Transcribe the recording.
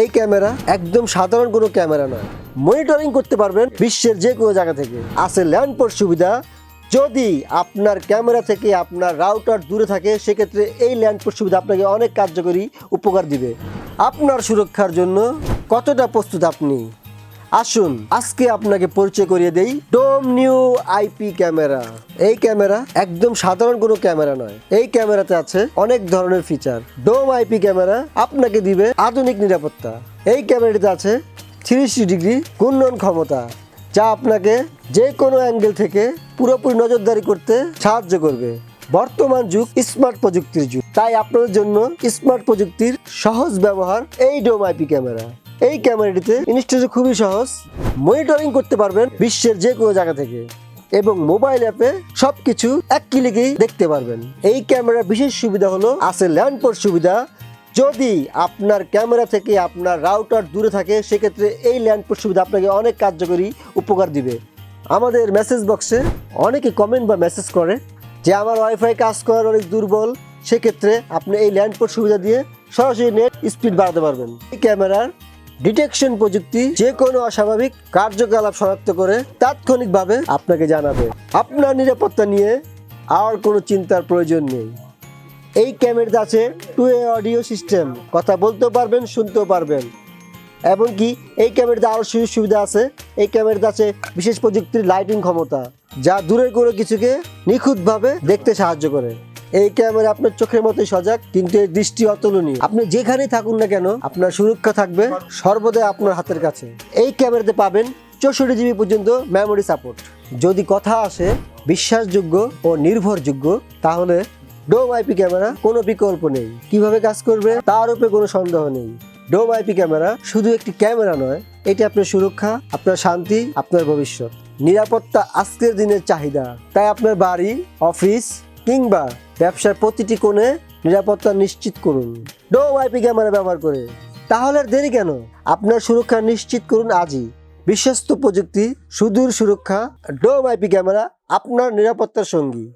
এই ক্যামেরা একদম সাধারণ কোনো ক্যামেরা নয়। মনিটরিং করতে পারবেন বিশ্বের যে কোনো জায়গা থেকে। আছে ল্যান্ডপোর্ট সুবিধা। যদি আপনার ক্যামেরা থেকে আপনার রাউটার দূরে থাকে, সেক্ষেত্রে এই ল্যান্ডপোর্ট সুবিধা আপনাকে অনেক কার্যকরী উপকার দিবে। আপনার সুরক্ষার জন্য কতটা প্রস্তুত আপনি? আসুন, আজকে আপনাকে পরিচয় করিয়ে দেই ডোম নিউ আইপি ক্যামেরা। এই ক্যামেরা একদম সাধারণ কোনো ক্যামেরা নয়। এই ক্যামেরাতে আছে অনেক ধরনের ফিচার ডোম আইপি ক্যামেরা আপনাকে দিবে আধুনিক নিরাপত্তা। এই ক্যামেরাটিতে আছে থ্রি ডিগ্রি ঘূর্ণন ক্ষমতা, যা আপনাকে যে কোনো অ্যাঙ্গেল থেকে পুরোপুরি নজরদারি করতে সাহায্য করবে। বর্তমান যুগ স্মার্ট প্রযুক্তির যুগ। তাই আপনাদের জন্য স্মার্ট প্রযুক্তির সহজ ব্যবহার এই ডোম আইপি ক্যামেরা। এই ক্যামেরাটিতে ইনস্টলেশন খুবই সহজ। মনিটরিং করতে পারবেন বিশ্বের যে কোনো জায়গা থেকে এবং মোবাইল অ্যাপে সবকিছু এক ক্লিকেই দেখতে পারবেন। এই ক্যামেরার বিশেষ সুবিধা হলো আছে ল্যান্ড পোর্ট সুবিধা। যদি আপনার ক্যামেরা থেকে আপনার রাউটার দূরে থাকে, সেক্ষেত্রে এই ল্যান্ড পোর্ট সুবিধা আপনাকে অনেক কার্যকরী উপকার দিবে। আমাদের মেসেজ বক্সে অনেকে কমেন্ট বা মেসেজ করে যে, আমার ওয়াইফাই কাজ করার অনেক দুর্বল। সেক্ষেত্রে আপনি এই ল্যান্ড পোর্ট সুবিধা দিয়ে সরাসরি নেট স্পিড বাড়াতে পারবেন। এই ক্যামেরার ডিটেকশন প্রযুক্তি যে কোনো অস্বাভাবিক কার্যকলাপ শনাক্ত করে তাৎক্ষণিকভাবে আপনাকে জানাবে। আপনার নিরাপত্তা নিয়ে আর কোনো চিন্তার প্রয়োজন নেই। এই ক্যামেরাতে আছে টু এ অডিও সিস্টেম কথা বলতেও পারবেন, শুনতেও পারবেন। এমনকি এই ক্যামেরাতে আরও সুযোগ সুবিধা আছে। এই ক্যামেরাতে আছে বিশেষ প্রযুক্তির লাইটিং ক্ষমতা, যা দূরের কোনো কিছুকে নিখুঁতভাবে দেখতে সাহায্য করে। এই ক্যামেরা আপনার চোখের মতোই সজাগ, কিন্তু এর দৃষ্টি অতুলনীয়। আপনি যেখানেই থাকুন না কেন, আপনার সুরক্ষা থাকবে সর্বদাই আপনার হাতের কাছে। এই ক্যামেরাতে পাবেন চৌষট্টি জিবি পর্যন্ত মেমোরি সাপোর্ট যদি কথা আসে বিশ্বাসযোগ্য ও নির্ভরযোগ্য, তাহলে ডোম আইপি ক্যামেরা কোনো বিকল্প নেই। কীভাবে কাজ করবে, তার উপরে কোনো সন্দেহ নেই। ডোম আইপি ক্যামেরা শুধু একটি ক্যামেরা নয়, এটি আপনার সুরক্ষা, আপনার শান্তি, আপনার ভবিষ্যৎ। নিরাপত্তা আজকের দিনের চাহিদা। তাই আপনার বাড়ি, অফিস কিংবা ব্যবসার প্রতিটি কোণে নিরাপত্তা নিশ্চিত করুন। ডো ওয়াইপি ক্যামেরা ব্যবহার করে। তাহলে দেরি কেন? আপনার সুরক্ষা নিশ্চিত করুন আজই। বিশ্বস্ত প্রযুক্তি, সুদূর সুরক্ষা, ডো ওয়াইপি ক্যামেরা আপনার নিরাপত্তার সঙ্গী।